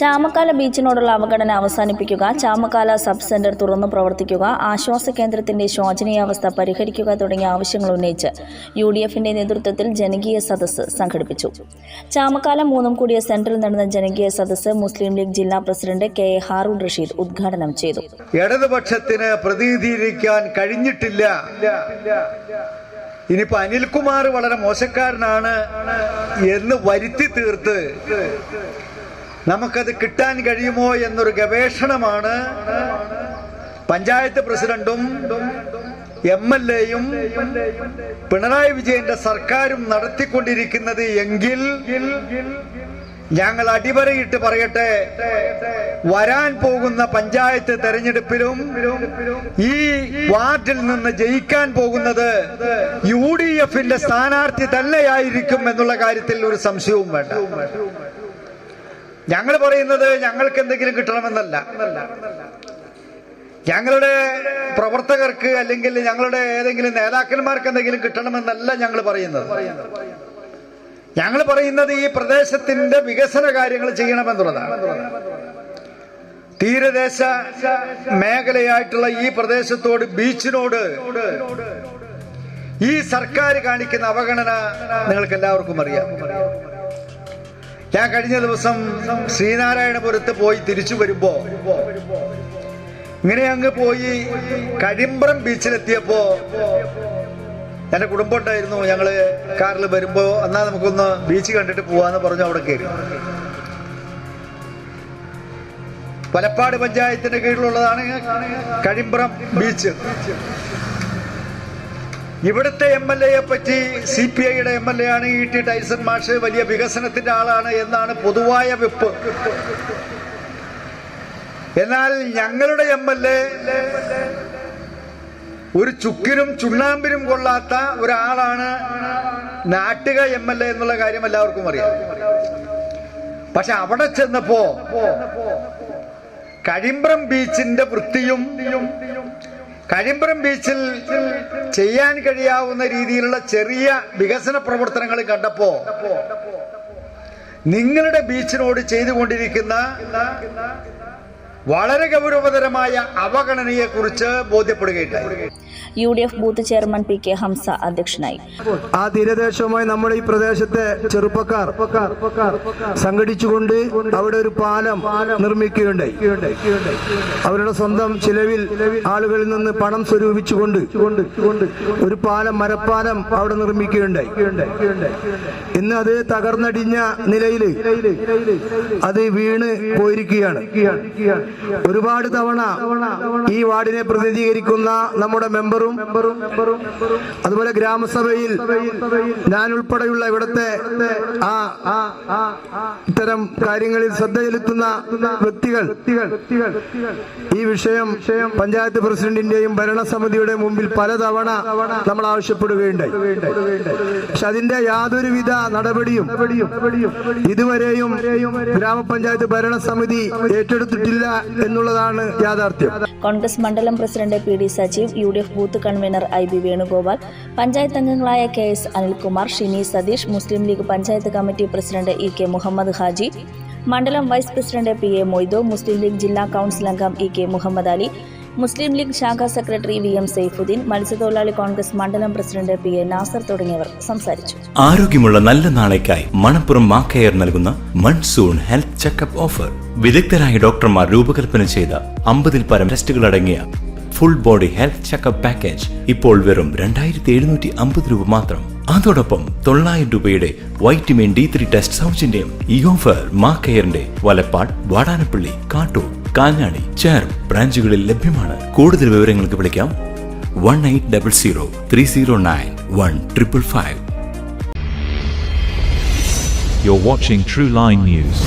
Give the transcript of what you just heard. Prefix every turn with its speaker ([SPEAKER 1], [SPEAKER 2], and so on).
[SPEAKER 1] ചാമക്കാല ബീച്ചിനോടുള്ള അവഗണന അവസാനിപ്പിക്കുക Chamakkala sub centre തുറന്നു പ്രവർത്തിക്കുക ആശ്വാസ കേന്ദ്രത്തിന്റെ ശോചനീയാവസ്ഥ പരിഹരിക്കുക തുടങ്ങിയ ആവശ്യങ്ങൾ ഉന്നയിച്ച് യു ഡി എഫിന്റെ നേതൃത്വത്തിൽ ജനകീയ സദസ് സംഘടിപ്പിച്ചു. ചാമക്കാല മൂന്നും കൂടിയ സെന്ററിൽ നടന്ന ജനകീയ സദസ് മുസ്ലിം ലീഗ് ജില്ലാ president K A Haroon Rasheed ഉദ്ഘാടനം ചെയ്തു.
[SPEAKER 2] ഇടതുപക്ഷത്തിന് പ്രതിനിധീകരിക്കാൻ കഴിഞ്ഞിട്ടില്ല. ഇനിയിപ്പോ അനിൽകുമാർ വളരെ മോശക്കാരനാണ് എന്ന് വരുത്തി തീർത്ത് നമുക്കത് കിട്ടാൻ കഴിയുമോ എന്നൊരു ഗവേഷണമാണ് പഞ്ചായത്ത് പ്രസിഡന്റും എം എൽ എയും പിണറായി വിജയന്റെ സർക്കാരും നടത്തിക്കൊണ്ടിരിക്കുന്നത് എങ്കിൽ ഞങ്ങൾ അടിവരയിട്ട് പറയട്ടെ. വരാൻ പോകുന്ന പഞ്ചായത്ത് തെരഞ്ഞെടുപ്പിലും ഈ വാർഡിൽ നിന്ന് ജയിക്കാൻ പോകുന്നത് യു ഡി എഫിന്റെ സ്ഥാനാർത്ഥി തന്നെയായിരിക്കും എന്നുള്ള കാര്യത്തിൽ ഒരു സംശയവും വേണ്ട. ഞങ്ങൾ പറയുന്നത് ഞങ്ങൾക്ക് എന്തെങ്കിലും കിട്ടണമെന്നല്ല. ഞങ്ങളുടെ പ്രവർത്തകർക്ക് അല്ലെങ്കിൽ ഞങ്ങളുടെ ഏതെങ്കിലും നേതാക്കന്മാർക്ക് എന്തെങ്കിലും കിട്ടണമെന്നല്ല ഞങ്ങൾ പറയുന്നത്. ഞങ്ങൾ പറയുന്നത് ഈ പ്രദേശത്തിന്റെ വികസന കാര്യങ്ങൾ ചെയ്യണമെന്നുള്ളതാണ്. തീരദേശ മേഖലയായിട്ടുള്ള ഈ പ്രദേശത്തോട് ബീച്ചിനോട് ഈ സർക്കാർ കാണിക്കുന്ന അവഗണന നിങ്ങൾക്ക് എല്ലാവർക്കും അറിയാം. ഞാൻ കഴിഞ്ഞ ദിവസം ശ്രീനാരായണപുരത്ത് പോയി തിരിച്ചു വരുമ്പോ ഇങ്ങനെ അങ്ങ് പോയി കഴിമ്പ്രം ബീച്ചിലെത്തിയപ്പോ എന്റെ കുടുംബം ഉണ്ടായിരുന്നു. ഞങ്ങൾ കാറിൽ വരുമ്പോ എന്നാ നമുക്കൊന്ന് ബീച്ച് കണ്ടിട്ട് പോവാന്ന് പറഞ്ഞു അവിടെ കയറി പലപ്പാട് പഞ്ചായത്തിന്റെ കീഴിലുള്ളതാണ് കഴിമ്പ്രം ബീച്ച്. ഇവിടുത്തെ എം എൽ എയെ പറ്റി സി പി ഐയുടെ എം എൽ എ ആണ് ഇ ടി ടൈസൺ മാഷ് വലിയ വികസനത്തിന്റെ ആളാണ് എന്നാണ് പൊതുവായ വെപ്പ്. എന്നാൽ ഞങ്ങളുടെ എം എൽ എ ഒരു ചുക്കിനും ചുണ്ണാമ്പിനും കൊള്ളാത്ത ഒരാളാണ് നാട്ടുക എം എൽ എ എന്നുള്ള കാര്യം എല്ലാവർക്കും അറിയാം. പക്ഷെ അവിടെ ചെന്നപ്പോ കഴിമ്പ്രം ബീച്ചിന്റെ വൃത്തിയും കഴിമ്പ്രം ബീച്ചിൽ ചെയ്യാൻ കഴിയാവുന്ന രീതിയിലുള്ള ചെറിയ വികസന പ്രവർത്തനങ്ങൾ കണ്ടപ്പോ നിങ്ങളുടെ ബീച്ചിനോട് ചെയ്തുകൊണ്ടിരിക്കുന്ന വളരെ ഗൗരവതരമായ അവഗണനയെ കുറിച്ച് ബോധ്യപ്പെടുകയുണ്ടായി.
[SPEAKER 1] U D F booth chairman P K Hamza അധ്യക്ഷനായി.
[SPEAKER 3] ആ തീരദേശവുമായി നമ്മുടെ ഈ പ്രദേശത്തെ ചെറുപ്പക്കാർ സംഘടിച്ചുകൊണ്ട് അവിടെ ഒരു പാലം നിർമ്മിക്കുകയുണ്ടായി. അവരുടെ സ്വന്തം ചിലവിൽ ആളുകളിൽ നിന്ന് പണം സ്വരൂപിച്ചുകൊണ്ട് ഒരു പാലം മരപ്പാലം അവിടെ നിർമ്മിക്കുകയുണ്ടായി. ഇന്ന് അത് തകർന്നടിഞ്ഞ നിലയിൽ അത് വീണ് പോയിരിക്കുകയാണ്. ഒരുപാട് തവണ ഈ വാർഡിനെ പ്രതിനിധീകരിക്കുന്ന നമ്മുടെ മെമ്പറും അതുപോലെ ഗ്രാമസഭയിൽ ഞാൻ ഉൾപ്പെടെയുള്ള ഇവിടുത്തെ ആ ഇത്തരം കാര്യങ്ങളിൽ ശ്രദ്ധ ചെലുത്തുന്ന വ്യക്തികൾ. ഈ വിഷയം പഞ്ചായത്ത് പ്രസിഡന്റിന്റെയും ഭരണസമിതിയുടെ മുമ്പിൽ പലതവണ നമ്മൾ ആവശ്യപ്പെടുകയുണ്ടായി. പക്ഷെ അതിന്റെ യാതൊരുവിധ നടപടിയും ഇതുവരെയും ഗ്രാമപഞ്ചായത്ത് ഭരണസമിതി ഏറ്റെടുത്തിട്ടില്ല എന്നുള്ളതാണ് യാഥാർത്ഥ്യം.
[SPEAKER 1] കോൺഗ്രസ് മണ്ഡലം president P D Sajeev U D F booth convener I B Venugopal panchayat അംഗങ്ങളായ K S Anilkumar Shini Satheesh Muslim League panchayat committee president E K Muhammad Haji മണ്ഡലം vice president P A Moitho Muslim League ജില്ലാ council അംഗം E K Muhammad Ali Muslim League ശാഖാ secretary V M Saifuddin മത്സ്യത്തൊഴിലാളി കോൺഗ്രസ് മണ്ഡലം president P A Nasar തുടങ്ങിയവർ സംസാരിച്ചു.
[SPEAKER 4] ആരോഗ്യമുള്ള നല്ല നാളേക്കായി മണപ്പുറം മാക്കയർ നൽകുന്ന മൺസൂൺ ഹെൽത്ത് ചെക്കപ്പ് ഓഫർ. വിദഗ്ധരായ ഡോക്ടർമാർ രൂപകൽപ്പന ചെയ്ത അമ്പതിൽ പരം ടെസ്റ്റുകൾ അടങ്ങിയ full body health checkup package ഇപ്പോൾ വെറും രണ്ടായിരത്തി എഴുന്നൂറ്റി അമ്പത് രൂപ മാത്രം. അതോടൊപ്പം തൊള്ളായിരം രൂപയുടെ വൈറ്റമിൻ ഡി ത്രീ ടെസ്റ്റ് സൗജന്യം. ഈ ഓഫർ മാക്കയറിന്റെ വലപ്പാട് വാടാനപ്പള്ളി കാട്ടൂർ കാഞ്ഞാണി ചേർ ബ്രാഞ്ചുകളിൽ ലഭ്യമാണ്. കൂടുതൽ വിവരങ്ങൾക്ക് വിളിക്കാം. One eight double zero three zero nine one triple five
[SPEAKER 5] You're watching True Line News.